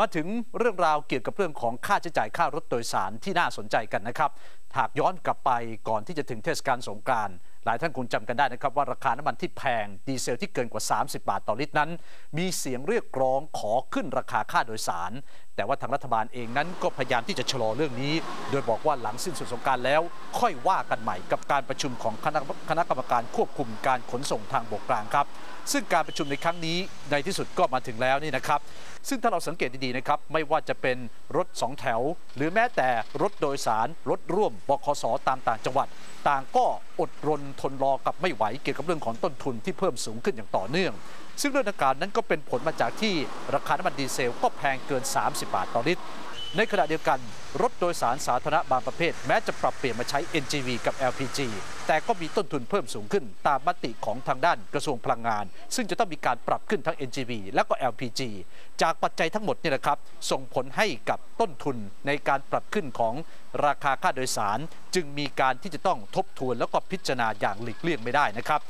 มาถึงเรื่องราวเกี่ยวกับเรื่องของค่าใช้จ่ายค่ารถโดยสารที่น่าสนใจกันนะครับ หากย้อนกลับไปก่อนที่จะถึงเทศกาลสงกรานต์ ลายท่านคงจำกันได้นะครับว่าราคาน้ำมันที่แพง ดีเซลที่เกินกว่า 30 บาทต่อลิตรนั้น มีเสียงเรียกร้องขอขึ้นราคาค่าโดยสาร แต่ว่าทางรัฐบาลเองนั้นก็พยายามที่จะชะลอเรื่องนี้ โดยบอกว่าหลังสิ้นสุดสงการแล้ว ค่อยว่ากันใหม่กับการประชุมของคณะคณะกรรมการควบคุมการขนส่งทางบกกลางครับ ซึ่งการประชุมในครั้งนี้ในที่สุดก็มาถึงแล้วนี่นะครับ ซึ่งถ้าเราสังเกตดีๆนะครับไม่ว่าจะเป็นรถสองแถว หรือแม้แต่รถโดยสารรถร่วมบขสตามต่างจังหวัด ต่างก็อดรนทนรอกับไม่ไหวเกี่ยวกับเรื่องของต้นทุนที่เพิ่มสูงขึ้นอย่างต่อเนื่อง ซึ่งเรื่องดังกล่าวนั้นก็เป็นผลมาจากที่ราคาน้ำมันดีเซลก็แพงเกิน 30 บาทต่อลิตร ในขณะเดียวกัน รถโดยสารสาธารณะบางประเภท แม้จะปรับเปลี่ยนมาใช้ NGV กับ LPG แต่ก็มีต้นทุนเพิ่มสูงขึ้นตามมติของทางด้านกระทรวงพลังงาน ซึ่งจะต้องมีการปรับขึ้นทั้ง NGV และก็ LPG จากปัจจัยทั้งหมดนี่แหละครับ ส่งผลให้กับต้นทุนในการปรับขึ้นของราคาค่าโดยสาร จึงมีการที่จะต้องทบทวนแล้วก็พิจารณาอย่างหลีกเลี่ยงไม่ได้นะครับ